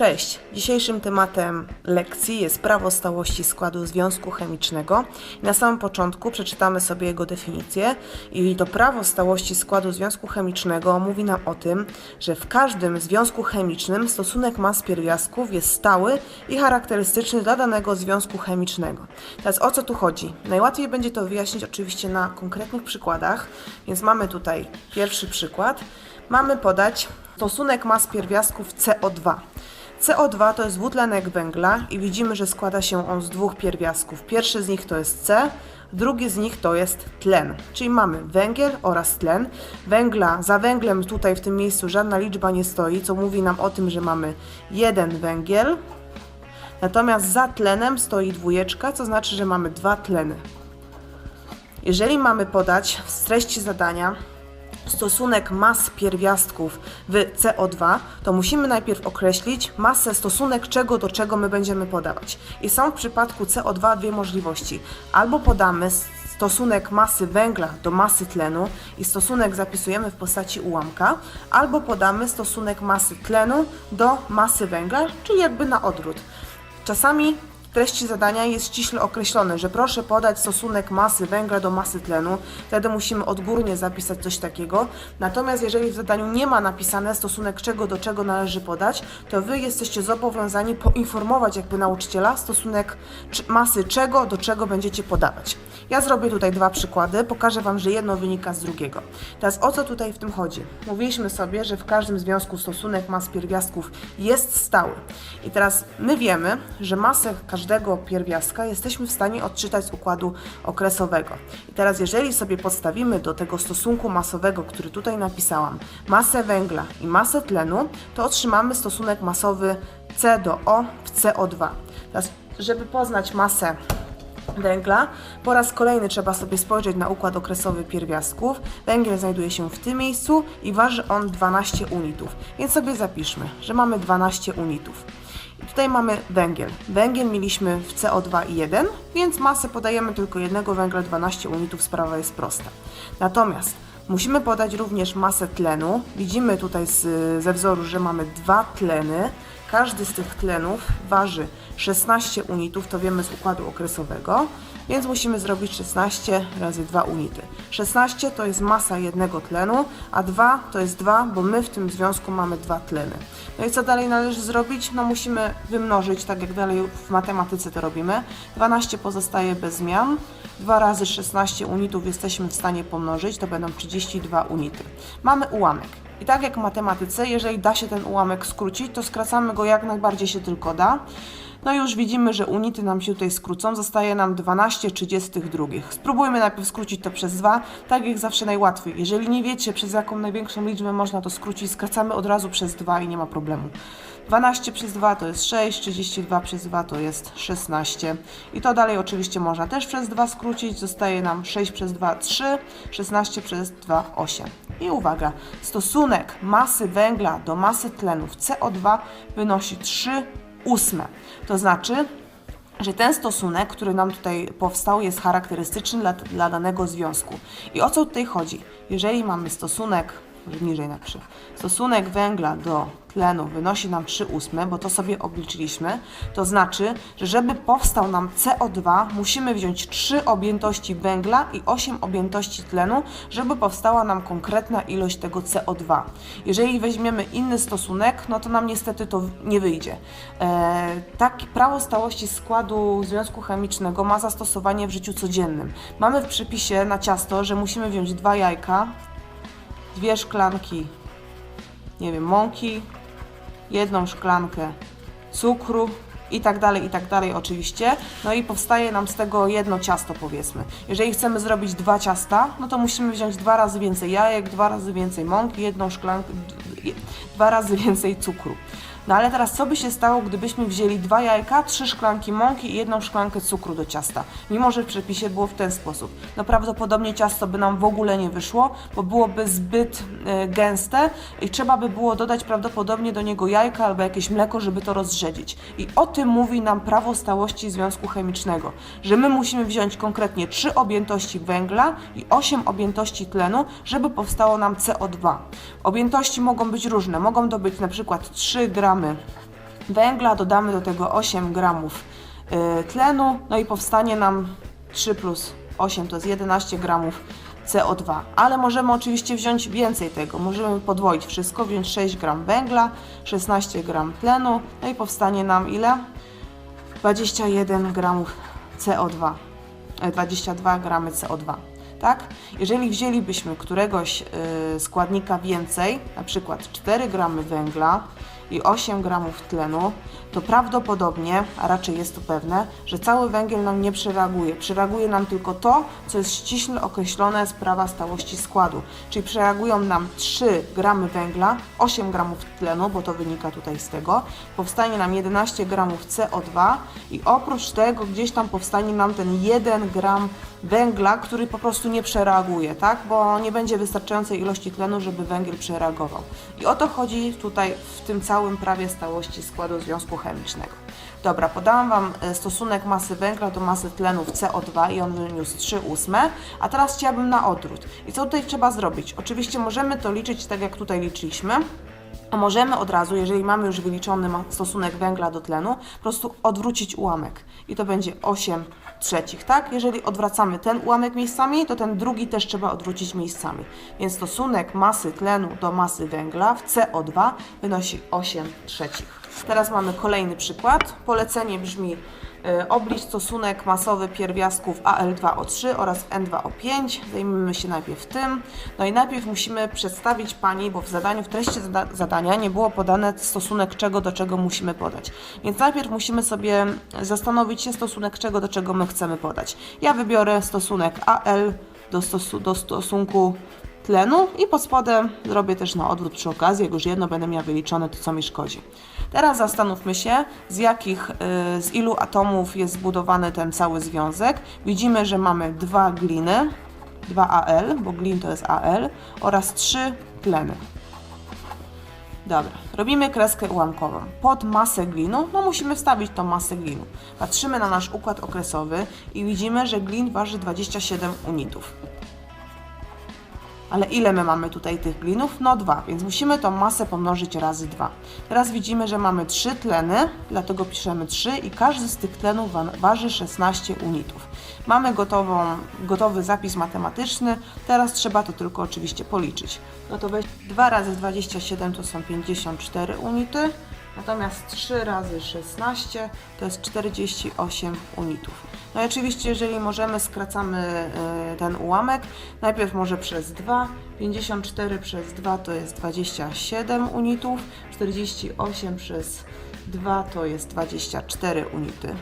Cześć! Dzisiejszym tematem lekcji jest prawo stałości składu związku chemicznego. Na samym początku przeczytamy sobie jego definicję. I to prawo stałości składu związku chemicznego mówi nam o tym, że w każdym związku chemicznym stosunek mas pierwiastków jest stały i charakterystyczny dla danego związku chemicznego. Teraz o co tu chodzi? Najłatwiej będzie to wyjaśnić oczywiście na konkretnych przykładach, więc mamy tutaj pierwszy przykład. Mamy podać stosunek mas pierwiastków CO2. CO2 to jest dwutlenek węgla i widzimy, że składa się on z dwóch pierwiastków. Pierwszy z nich to jest C, drugi z nich to jest tlen. Czyli mamy węgiel oraz tlen. Węgla, za węglem tutaj w tym miejscu żadna liczba nie stoi, co mówi nam o tym, że mamy jeden węgiel. Natomiast za tlenem stoi dwójeczka, co znaczy, że mamy dwa tleny. Jeżeli mamy podać z treści zadania stosunek mas pierwiastków w CO2, to musimy najpierw określić masę, stosunek czego do czego my będziemy podawać. I są w przypadku CO2 dwie możliwości. Albo podamy stosunek masy węgla do masy tlenu i stosunek zapisujemy w postaci ułamka, albo podamy stosunek masy tlenu do masy węgla, czyli jakby na odwrót. Czasami w treści zadania jest ściśle określone, że proszę podać stosunek masy węgla do masy tlenu. Wtedy musimy odgórnie zapisać coś takiego. Natomiast jeżeli w zadaniu nie ma napisane stosunek czego do czego należy podać, to Wy jesteście zobowiązani poinformować jakby nauczyciela stosunek masy czego do czego będziecie podawać. Ja zrobię tutaj dwa przykłady, pokażę Wam, że jedno wynika z drugiego. Teraz o co tutaj w tym chodzi? Mówiliśmy sobie, że w każdym związku stosunek mas pierwiastków jest stały. I teraz my wiemy, że masę każdego pierwiastka jesteśmy w stanie odczytać z układu okresowego. I teraz jeżeli sobie podstawimy do tego stosunku masowego, który tutaj napisałam, masę węgla i masę tlenu, to otrzymamy stosunek masowy C do O w CO2. Teraz, żeby poznać masę węgla. Po raz kolejny trzeba sobie spojrzeć na układ okresowy pierwiastków. Węgiel znajduje się w tym miejscu i waży on 12 unitów. Więc sobie zapiszmy, że mamy 12 unitów. Tutaj mamy węgiel. Węgiel mieliśmy w CO2 i 1, więc masę podajemy tylko jednego węgla 12 unitów, sprawa jest prosta. Natomiast musimy podać również masę tlenu. Widzimy tutaj z, ze wzoru, że mamy dwa tleny. Każdy z tych tlenów waży 16 unitów, to wiemy z układu okresowego, więc musimy zrobić 16 razy 2 unity. 16 to jest masa jednego tlenu, a 2 to jest 2, bo my w tym związku mamy dwa tleny. No i co dalej należy zrobić? No musimy wymnożyć, tak jak dalej w matematyce to robimy. 12 pozostaje bez zmian. 2 razy 16 unitów jesteśmy w stanie pomnożyć, to będą 32 unity. Mamy ułamek. I tak jak w matematyce, jeżeli da się ten ułamek skrócić, to skracamy go jak najbardziej się tylko da. No już widzimy, że unity nam się tutaj skrócą, zostaje nam 12 32. Spróbujmy najpierw skrócić to przez 2, tak jak zawsze najłatwiej. Jeżeli nie wiecie, przez jaką największą liczbę można to skrócić, skracamy od razu przez 2 i nie ma problemu. 12 przez 2 to jest 6, 32 przez 2 to jest 16. I to dalej oczywiście można też przez 2 skrócić. Zostaje nam 6 przez 2 3, 16 przez 2 8. I uwaga, stosunek masy węgla do masy tlenu w CO2 wynosi 3 ósme. To znaczy, że ten stosunek, który nam tutaj powstał, jest charakterystyczny dla, dla danego związku. I o co tutaj chodzi? Jeżeli mamy stosunek, niżej napiszę, stosunek węgla do tlenu wynosi nam 3 ósme, bo to sobie obliczyliśmy, to znaczy, że żeby powstał nam CO2, musimy wziąć 3 objętości węgla i 8 objętości tlenu, żeby powstała nam konkretna ilość tego CO2. Jeżeli weźmiemy inny stosunek, no to nam niestety to nie wyjdzie. E, tak, prawo stałości składu związku chemicznego ma zastosowanie w życiu codziennym. Mamy w przepisie na ciasto, że musimy wziąć dwa jajka, dwie szklanki, nie wiem, mąki, jedną szklankę cukru i tak dalej, i tak dalej oczywiście. No i powstaje nam z tego jedno ciasto powiedzmy. Jeżeli chcemy zrobić dwa ciasta, no to musimy wziąć dwa razy więcej jajek, dwa razy więcej mąki, jedną szklankę, dwa razy więcej cukru. No ale teraz co by się stało, gdybyśmy wzięli dwa jajka, trzy szklanki mąki i jedną szklankę cukru do ciasta? Mimo, że w przepisie było w ten sposób. No prawdopodobnie ciasto by nam w ogóle nie wyszło, bo byłoby zbyt e, gęste i trzeba by było dodać prawdopodobnie do niego jajka albo jakieś mleko, żeby to rozrzedzić. I o tym mówi nam prawo stałości związku chemicznego, że my musimy wziąć konkretnie trzy objętości węgla i 8 objętości tlenu, żeby powstało nam CO2. Objętości mogą być różne. Mogą to być na przykład 3 gramy węgla, dodamy do tego 8 gramów y, tlenu, no i powstanie nam 3 plus 8 to jest 11 gramów CO2. Ale możemy oczywiście wziąć więcej tego, możemy podwoić wszystko, wziąć 6 gram węgla, 16 gram tlenu, no i powstanie nam ile? 21 gramów CO2, e, 22 gramy CO2. Tak? Jeżeli wzięlibyśmy któregoś y, składnika więcej, na przykład 4 gramy węgla i 8 gramów tlenu, to prawdopodobnie, a raczej jest to pewne, że cały węgiel nam nie przereaguje. Przereaguje nam tylko to, co jest ściśle określone z prawa stałości składu. Czyli przereagują nam 3 gramy węgla, 8 gramów tlenu, bo to wynika tutaj z tego, powstanie nam 11 gramów CO2 i oprócz tego gdzieś tam powstanie nam ten 1 gram węgla, który po prostu nie przereaguje, tak? Bo nie będzie wystarczającej ilości tlenu, żeby węgiel przereagował. I o to chodzi tutaj w tym całym prawie stałości składu związku chemicznego. Dobra, podałam Wam e, stosunek masy węgla do masy tlenu w CO2 i on wyniósł 3 ósme, a teraz chciałabym na odwrót. I co tutaj trzeba zrobić? Oczywiście możemy to liczyć tak, jak tutaj liczyliśmy, a możemy od razu, jeżeli mamy już wyliczony stosunek węgla do tlenu, po prostu odwrócić ułamek. I to będzie 8 trzecich, tak? Jeżeli odwracamy ten ułamek miejscami, to ten drugi też trzeba odwrócić miejscami. Więc stosunek masy tlenu do masy węgla w CO2 wynosi 8 trzecich. Teraz mamy kolejny przykład. Polecenie brzmi oblicz stosunek masowy pierwiastków Al2O3 oraz N2O5. Zajmijmy się najpierw tym. No i najpierw musimy przedstawić Pani, bo w zadaniu, w treści zada zadania nie było podane stosunek czego do czego musimy podać. Więc najpierw musimy sobie zastanowić się stosunek czego do czego my chcemy podać. Ja wybiorę stosunek Al do, stosu do stosunku tlenu i pod spodem zrobię też na odwrót przy okazji, jak już jedno będę miała wyliczone, to co mi szkodzi. Teraz zastanówmy się, z jakich, y, z ilu atomów jest zbudowany ten cały związek. Widzimy, że mamy dwa gliny, 2Al, bo glin to jest Al, oraz trzy tleny. Dobra, robimy kreskę ułamkową. Pod masę glinu, no musimy wstawić tą masę glinu. Patrzymy na nasz układ okresowy i widzimy, że glin waży 27 unitów. Ale ile my mamy tutaj tych glinów? No dwa, więc musimy tą masę pomnożyć razy dwa. Teraz widzimy, że mamy trzy tleny, dlatego piszemy 3 i każdy z tych tlenów wa- waży 16 unitów. Mamy gotową, gotowy zapis matematyczny, teraz trzeba to tylko oczywiście policzyć. No to weź 2 razy 27 to są 54 unity, natomiast 3 razy 16 to jest 48 unitów. No i oczywiście, jeżeli możemy, skracamy y, ten ułamek. Najpierw może przez 2. 54 przez 2 to jest 27 unitów. 48 przez 2 to jest 24 unity.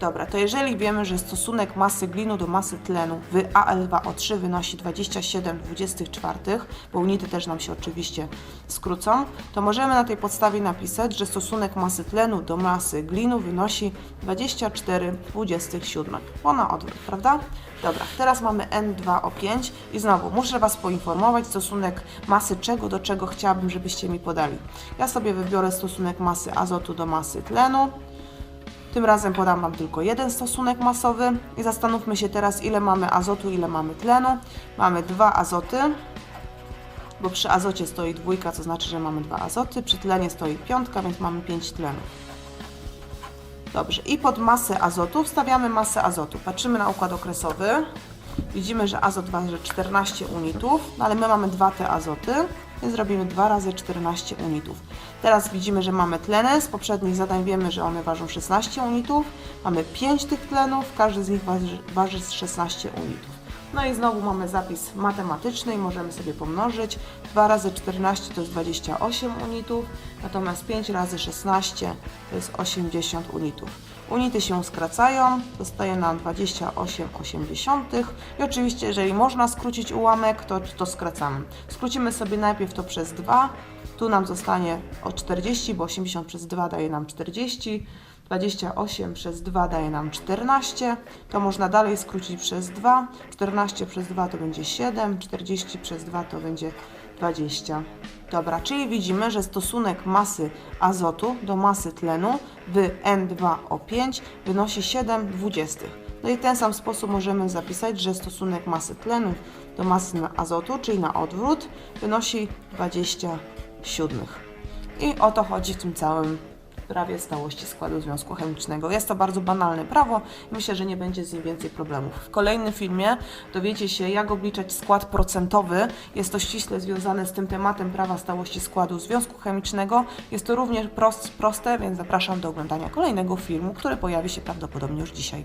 Dobra, to jeżeli wiemy, że stosunek masy glinu do masy tlenu w Al2O3 wynosi 27,24, bo unity też nam się oczywiście skrócą, to możemy na tej podstawie napisać, że stosunek masy tlenu do masy glinu wynosi 24,27, bo na odwrót, prawda? Dobra, teraz mamy N2O5 i znowu muszę Was poinformować stosunek masy czego do czego chciałabym, żebyście mi podali. Ja sobie wybiorę stosunek masy azotu do masy tlenu. Tym razem podam Wam tylko jeden stosunek masowy i zastanówmy się teraz, ile mamy azotu, ile mamy tlenu. Mamy dwa azoty, bo przy azocie stoi dwójka, co znaczy, że mamy dwa azoty, przy tlenie stoi piątka, więc mamy 5 tlenów. Dobrze, i pod masę azotu wstawiamy masę azotu. Patrzymy na układ okresowy. Widzimy, że azot waży 14 unitów, no ale my mamy dwa te azoty, więc zrobimy 2 razy 14 unitów. Teraz widzimy, że mamy tleny. Z poprzednich zadań wiemy, że one ważą 16 unitów. Mamy 5 tych tlenów, każdy z nich waży 16 unitów. No i znowu mamy zapis matematyczny i możemy sobie pomnożyć. 2 razy 14 to jest 28 unitów, natomiast 5 razy 16 to jest 80 unitów. Unity się skracają, zostaje nam 28,8 i oczywiście jeżeli można skrócić ułamek, to, to skracamy. Skrócimy sobie najpierw to przez 2, tu nam zostanie o 40, bo 80 przez 2 daje nam 40. 28 przez 2 daje nam 14, to można dalej skrócić przez 2, 14 przez 2 to będzie 7, 40 przez 2 to będzie 20. Dobra, czyli widzimy, że stosunek masy azotu do masy tlenu w N2O5 wynosi 7 dwudziestych. No i w ten sam sposób możemy zapisać, że stosunek masy tlenu do masy azotu, czyli na odwrót, wynosi 20 siódmych. I o to chodzi w tym całym prawie stałości składu związku chemicznego. Jest to bardzo banalne prawo i myślę, że nie będzie z nim więcej problemów. W kolejnym filmie dowiecie się, jak obliczać skład procentowy. Jest to ściśle związane z tym tematem prawa stałości składu związku chemicznego. Jest to również prost, proste, więc zapraszam do oglądania kolejnego filmu, który pojawi się prawdopodobnie już dzisiaj.